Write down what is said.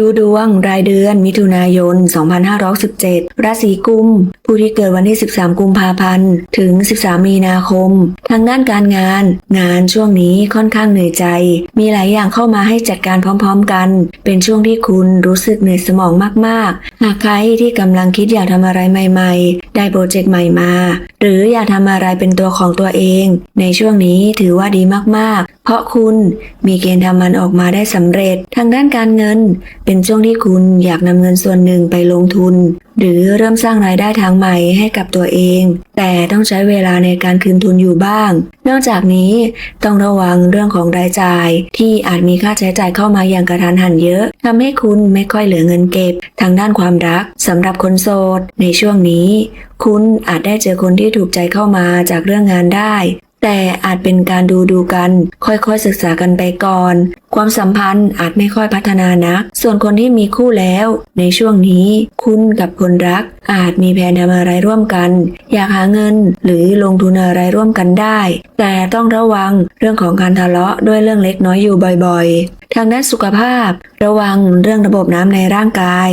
ดูดวงรายเดือนมิถุนายน 2517ราศีกุม ผู้ที่เกิดวันที่ 13 กุมภาพันธ์ถึง 13 มีนาคม ทางด้านการงาน งานช่วงนี้ค่อนข้างเหนื่อยใจ มีหลายอย่างเข้ามาให้จัดการพร้อมๆกัน เป็นช่วงที่คุณรู้สึกเหนื่อยสมองมากๆหากใครที่กำลังคิดอยากทำอะไรใหม่ ๆ ได้โปรเจกต์ใหม่มา หรืออยากทำอะไรเป็นตัวของตัวเอง ในช่วงนี้ถือว่าดีมากๆ เพราะคุณมีเกณฑ์ทำมันออกมาได้สำเร็จ ทางด้านการเงิน เป็นช่วงที่คุณอยากนำเงินส่วนหนึ่งไปลงทุน หรือเริ่มสร้างรายได้ทางใหม่ให้กับตัวเอง แต่ต้องใช้เวลาในการคืนทุนอยู่บ้าง นอกจากนี้ต้องระวังเรื่องของรายจ่าย ที่อาจมีค่าใช้จ่ายเข้ามาอย่างกระทันหันเยอะทำให้คุณไม่ค่อยเหลือเงินเก็บ ทางด้านความรักสำหรับคนโสดในช่วงนี้ คุณอาจได้เจอคนที่ถูกใจเข้ามาจากเรื่องงานได้ แต่อาจเป็นการดูดูกัน ค่อยๆศึกษากันไปก่อน ความสัมพันธ์อาจไม่ค่อยพัฒนานักส่วนคนที่มีคู่แล้ว ในช่วงนี้คุณกับคนรัก อาจมีแผนทำอะไรร่วมกัน อยากหาเงินหรือลงทุนอะไรร่วมกันได้ แต่ต้องระวังเรื่องของการทะเลาะด้วยเรื่องเล็กน้อยอยู่บ่อยๆ ทางด้านสุขภาพ ระวังเรื่องระบบน้ำในร่างกาย